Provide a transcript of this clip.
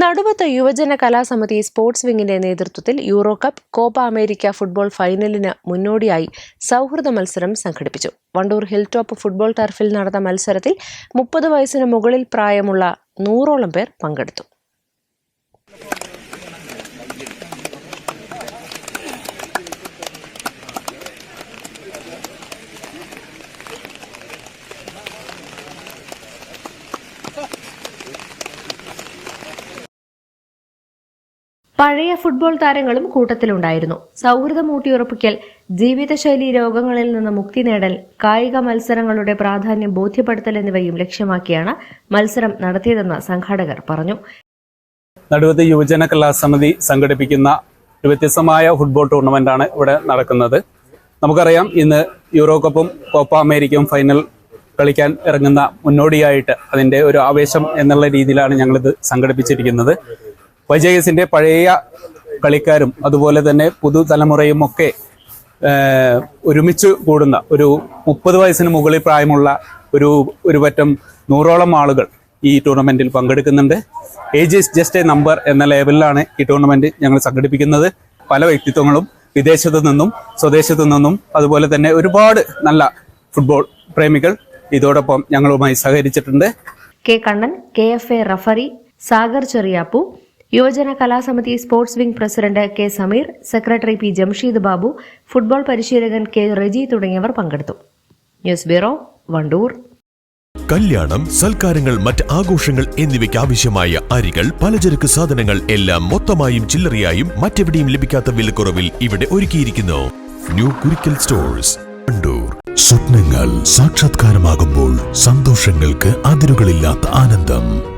Naduvath Yuvajana Kalasamithi sports വിങ്ങിന്റെ നേതൃത്വത്തിൽ euro cup copa America football ഫൈനലിന് മുന്നോടിയായി സൗഹൃദ മത്സരം സംഘടിപ്പിച്ചു. വണ്ടൂർ ഹിൽ ടോപ്പ് ഫുട്ബോൾ ടർഫിൽ നടന്ന മത്സരത്തിൽ മുപ്പത് വയസ്സിന് മുകളിൽ പ്രായമുള്ള നൂറോളം പേർ പങ്കെടുത്തു. പഴയ ഫുട്ബോൾ താരങ്ങളും കൂട്ടത്തിലുണ്ടായിരുന്നു. സൗഹൃദം ഊട്ടിയുറപ്പിക്കൽ ജീവിതശൈലി രോഗങ്ങളിൽ നിന്ന് മുക്തി നേടൽ കായിക മത്സരങ്ങളുടെ പ്രാധാന്യം ബോധ്യപ്പെടുത്തൽ എന്നിവയും ലക്ഷ്യമാക്കിയാണ് മത്സരം നടത്തിയതെന്ന് സംഘാടകർ പറഞ്ഞു. നടുവത്ത് യുവജന കലാസമിതി സംഘടിപ്പിക്കുന്ന ഒരു വ്യത്യസ്തമായ ഫുട്ബോൾ ടൂർണമെന്റാണ് ഇവിടെ നടക്കുന്നത്. നമുക്കറിയാം ഇന്ന് യൂറോ കപ്പും കോപ്പ അമേരിക്കയും ഫൈനൽ കളിക്കാൻ ഇറങ്ങുന്ന മുന്നോടിയായിട്ട് അതിന്റെ ഒരു ആവേശം എന്നുള്ള രീതിയിലാണ് ഞങ്ങളിത് സംഘടിപ്പിച്ചിരിക്കുന്നത്. വൈജയസിന്റെ പഴയ കളിക്കാരും അതുപോലെ തന്നെ പുതുതലമുറയും ഒക്കെ ഒരുമിച്ച് കൂടുന്ന ഒരു മുപ്പത് വയസ്സിന് മുകളിൽ പ്രായമുള്ള ഒരു ഒരു പറ്റം നൂറോളം ആളുകൾ ഈ ടൂർണമെന്റിൽ പങ്കെടുക്കുന്നുണ്ട്. Age is just a number എന്ന ലെവലിലാണ് ഈ ടൂർണമെന്റ് ഞങ്ങൾ സംഘടിപ്പിക്കുന്നത്. പല വ്യക്തിത്വങ്ങളും വിദേശത്തു നിന്നും സ്വദേശത്തു നിന്നും അതുപോലെ തന്നെ ഒരുപാട് നല്ല ഫുട്ബോൾ പ്രേമികൾ ഇതോടൊപ്പം ഞങ്ങളുമായി സഹകരിച്ചിട്ടുണ്ട്. K Kannan K F A referee Sagar Cheriyappu Yuvajana Kalasamithi sports wing president K Sameer secretary P Jamsheed Babu football പരിശീലകൻ കെ റെജി തുടങ്ങിയവർ പങ്കെടുത്തു. News bureau Wandoor. കല്യാണം സൽക്കാരങ്ങൾ മറ്റ് ആഘോഷങ്ങൾ എന്നിവയ്ക്ക് ആവശ്യമായ അരികൾ പലചരക്ക് സാധനങ്ങൾ എല്ലാം മൊത്തമായും ചില്ലറയായും മറ്റെവിടെയും ലഭിക്കാത്ത വിലക്കുറവിൽ ഇവിടെ ഒരുക്കിയിരിക്കുന്നു. New Kurikkal stores Wandoor. സ്വപ്നങ്ങൾ സാക്ഷാത്കാരമാകുമ്പോൾ സന്തോഷങ്ങൾക്ക് അതിരുകളില്ലാത്ത ആനന്ദം.